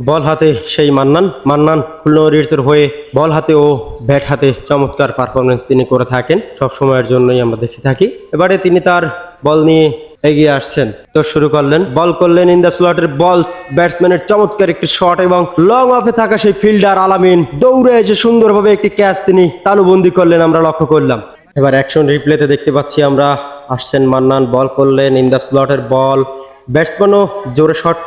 বল হাতে সেই মান্নান। মান্নান খুলনা ওয়ারিয়র্সের হয়ে বল হাতে ও ব্যাট হাতে চমৎকার পারফরমেন্স তিনি করে থাকেন। সব সময়ের জন্যই আমরা দেখে থাকি। এবারে তিনি তার বল নিয়ে এগিয়ে আসছেন। তো শুরু করলেন। বল করলেন ইন দ্য স্লটের বল ব্যাটসম্যানের চমৎকার একটি শট এবং লং অফে থাকা সেই ফিল্ডার আলামিন দৌড়ে এসে সুন্দরভাবে একটি ক্যাচ তিনি তালুবন্দি করলেন আমরা লক্ষ্য করলাম। এবার অ্যাকশন রিপ্লেতে দেখতে পাচ্ছি আমরা আসছেন মান্নান। বল করলেন ইন দ্য স্লটের বল। ব্যাটসম্যানও জোরে শট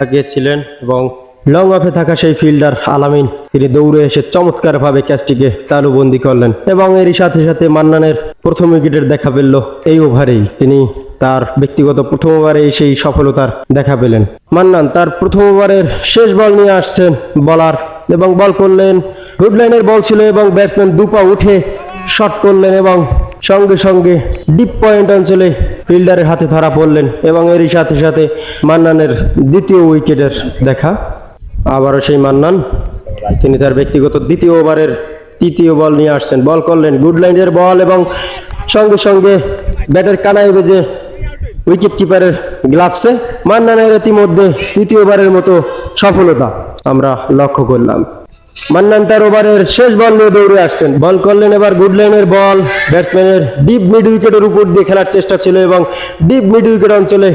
লাগিয়েছিলেন এবং লং অফে থাকা সেই ফিল্ডার আলামিন, তিনি দৌড়ে এসে চমৎকার ভাবে ক্যাচটিকে তালুবন্দি করলেন এবং এরই সাথে সাথে মান্নানের প্রথম উইকেটের দেখা পেল এই ওভারেই। তিনি তার ব্যক্তিগত প্রথম ওভারে সেই সফলতার দেখা পেলেন। মান্নান তার প্রথম ওভারের শেষ বল নিয়ে আসছেন বলার এবং বল করলেন গুড লাইনের বল ছিল এবং ব্যাটসম্যান দুপা উঠে শট করলেন এবং সঙ্গে সঙ্গে ডিপ পয়েন্ট অঞ্চলে ফিল্ডারের হাতে ধরা পড়লেন এবং এরই সাথে সাথে মান্নানের দ্বিতীয় উইকেটের দেখা আবারও সেই মান্নান। তিনি তার ব্যক্তিগত দ্বিতীয় ওভারের তৃতীয় বল নিয়ে আসছেন। বল করলেন গুড লাইনের বল এবং সঙ্গে সঙ্গে ব্যাটের কানায় বেজে উইকেট কিপারের গ্লাভসে। মান্নানের ইতিমধ্যে তৃতীয়বারের মতো সফলতা আমরা লক্ষ্য করলাম। মান্নান তার ওভারের শেষ বল নিয়ে দৌড়ে আসছেন। বল করলেন এবার গুড লাইনের বল। ব্যাটসম্যানের ডিপ মিড উইকেটের উপর দিয়ে খেলার চেষ্টা ছিল এবং ডিপ মিড উইকেট অঞ্চলে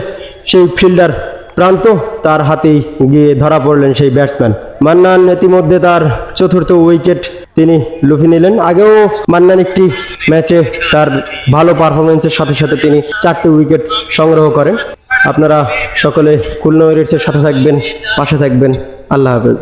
সেই ফিল্ডার প্রান্ত তার হাতেই গিয়ে ধরা পড়লেন সেই ব্যাটসম্যান মান্নান ইতিমধ্যে তার চতুর্থ উইকেট তিনি লুফি নিলেন। আগেও মান্নান একটি ম্যাচে তার ভালো পারফরমেন্সের সাথে সাথে তিনি চারটি উইকেট সংগ্রহ করেন। আপনারা সকলে খুলনা ওয়ারিয়র্সের সাথে থাকবেন, পাশে থাকবেন। আল্লাহ হাফেজ।